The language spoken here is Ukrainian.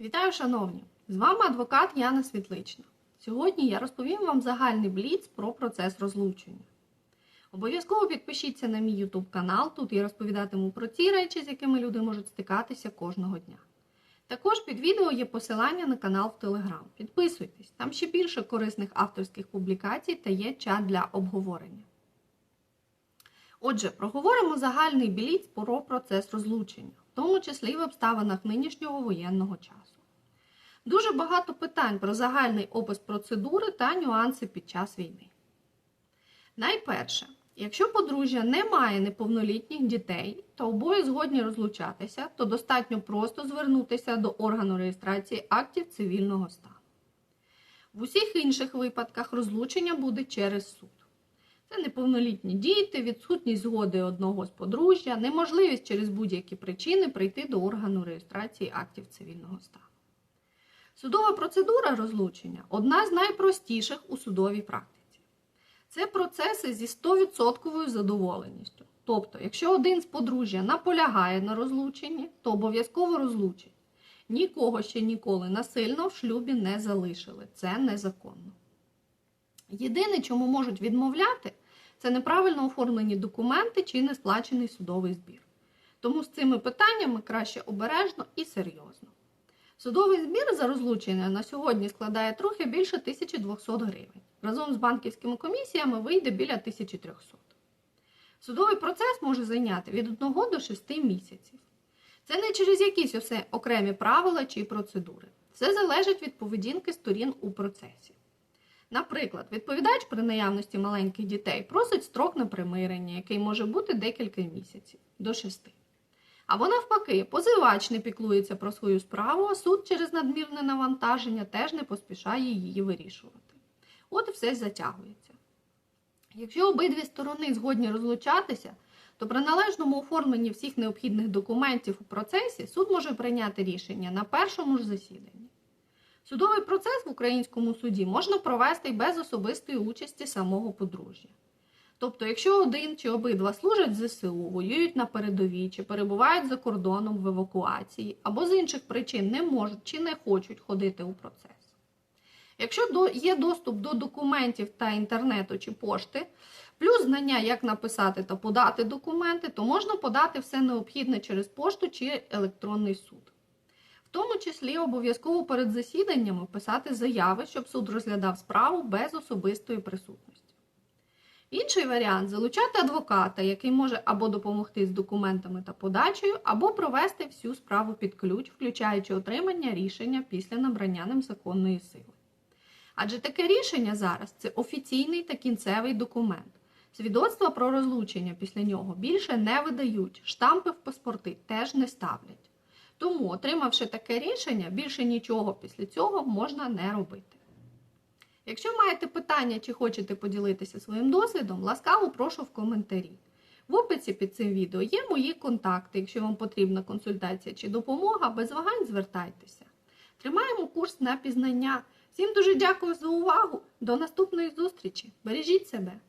Вітаю, шановні! З вами адвокат Яна Світлична. Сьогодні я розповім вам загальний бліц про процес розлучення. Обов'язково підпишіться на мій YouTube канал, тут я розповідатиму про ті речі, з якими люди можуть стикатися кожного дня. Також під відео є посилання на канал в Telegram. Підписуйтесь, там ще більше корисних авторських публікацій та є чат для обговорення. Отже, проговоримо загальний бліц про процес розлучення, в тому числі в обставинах нинішнього воєнного часу. Дуже багато питань про загальний опис процедури та нюанси під час війни. Найперше, якщо подружжя не має неповнолітніх дітей та обоє згодні розлучатися, то достатньо просто звернутися до органу реєстрації актів цивільного стану. В усіх інших випадках розлучення буде через суд. Це неповнолітні діти, відсутність згоди одного з подружжя, неможливість через будь-які причини прийти до органу реєстрації актів цивільного стану. Судова процедура розлучення одна з найпростіших у судовій практиці. Це процеси зі 100% задоволеністю. Тобто, якщо один з подружжя наполягає на розлученні, то обов'язково розлучить. Нікого ще ніколи насильно в шлюбі не залишили. Це незаконно. Єдине, чому можуть відмовляти, це неправильно оформлені документи чи не сплачений судовий збір. Тому з цими питаннями краще обережно і серйозно. Судовий збір за розлучення на сьогодні складає трохи більше 1200 гривень. Разом з банківськими комісіями вийде біля 1300. Судовий процес може зайняти від 1 до 6 місяців. Це не через якісь усе окремі правила чи процедури. Все залежить від поведінки сторін у процесі. Наприклад, відповідач при наявності маленьких дітей просить строк на примирення, який може бути декілька місяців до 6. Або навпаки, позивач не піклується про свою справу, а суд через надмірне навантаження теж не поспішає її вирішувати. От і все затягується. Якщо обидві сторони згодні розлучатися, то при належному оформленні всіх необхідних документів у процесі суд може прийняти рішення на першому ж засіданні. Судовий процес в українському суді можна провести без особистої участі самого подружжя. Тобто, якщо один чи обидва служать ЗСУ, воюють на передовій чи перебувають за кордоном в евакуації, або з інших причин не можуть чи не хочуть ходити у процес. Якщо є доступ до документів та інтернету чи пошти, плюс знання, як написати та подати документи, то можна подати все необхідне через пошту чи електронний суд. Тому числі обов'язково перед засіданнями писати заяви, щоб суд розглядав справу без особистої присутності. Інший варіант залучати адвоката, який може або допомогти з документами та подачею, або провести всю справу під ключ, включаючи отримання рішення після набрання ним законної сили. Адже таке рішення зараз це офіційний та кінцевий документ. Свідоцтва про розлучення після нього більше не видають, штампи в паспорти теж не ставлять. Тому, отримавши таке рішення, більше нічого після цього можна не робити. Якщо маєте питання чи хочете поділитися своїм досвідом, ласкаво прошу в коментарі. В описі під цим відео є мої контакти. Якщо вам потрібна консультація чи допомога, без вагань звертайтеся. Тримаємо курс на пізнання. Всім дуже дякую за увагу. До наступної зустрічі. Бережіть себе!